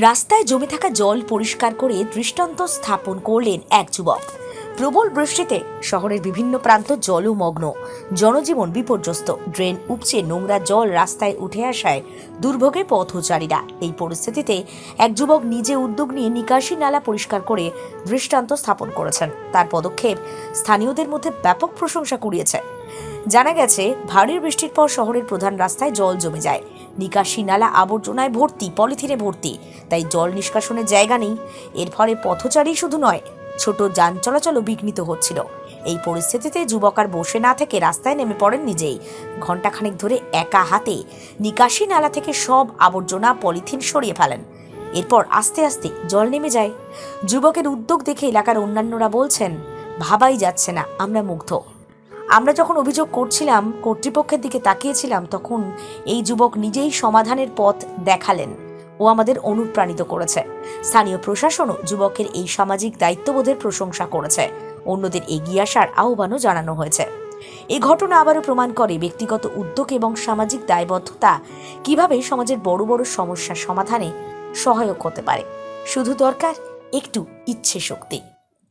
রাস্তায় জমে থাকা জল পরিষ্কার করে দৃষ্টান্ত স্থাপন করলেন এক যুবক। প্রবল বৃষ্টিতে শহরের বিভিন্ন প্রান্ত জলমগ্ন। জনজীবন বিপর্যস্ত। ড্রেন উপচে নোংরা জল রাস্তায় উঠে আসায় দুর্ভোগে পথচারীরা। এই পরিস্থিতিতে এক যুবক নিজে উদ্যোগ নিয়ে নিকাশি নালা পরিষ্কার করে দৃষ্টান্ত স্থাপন করেছেন। তার পদক্ষেপ স্থানীয়দের মধ্যে ব্যাপক প্রশংসা কুড়িয়েছে। জানা গেছে, ভারী বৃষ্টির পর শহরের প্রধান রাস্তায় জল জমে যায়। নিকাশি নালা আবর্জনায় ভর্তি, পলিথিনে ভর্তি, তাই জল নিষ্কাশনের জায়গা নেই। এর ফলে পথচারী শুধু নয়, ছোট যান চলাচলও বিঘ্নিত হচ্ছিল। এই পরিস্থিতিতে যুবক আর বসে না থেকে রাস্তায় নেমে পড়েন নিজেই। ঘণ্টাখানেক ধরে একা হাতে নিকাশি নালা থেকে সব আবর্জনা, পলিথিন সরিয়ে ফেলেন। এরপর আস্তে আস্তে জল নেমে যায়। যুবকের উদ্যোগ দেখে এলাকার অন্যান্যরা বলছেন, ভাবাই যাচ্ছে না, আমরা মুগ্ধ। আমরা যখন অভিযোগ করছিলাম, কর্তৃপক্ষের দিকে তাকিয়েছিলাম, তখন এই যুবক নিজেই সমাধানের পথ দেখালেন। ও আমাদের অনুপ্রাণিত করেছে। স্থানীয় প্রশাসনও যুবকের এই সামাজিক দায়িত্ববোধের প্রশংসা করেছে। অন্যদের এগিয়ে আসার আহ্বানও জানানো হয়েছে। এই ঘটনা আবারও প্রমাণ করে ব্যক্তিগত উদ্যোগ এবং সামাজিক দায়বদ্ধতা কীভাবে সমাজের বড় বড় সমস্যার সমাধানে সহায়ক হতে পারে। শুধু দরকার, একটু ইচ্ছে শক্তি।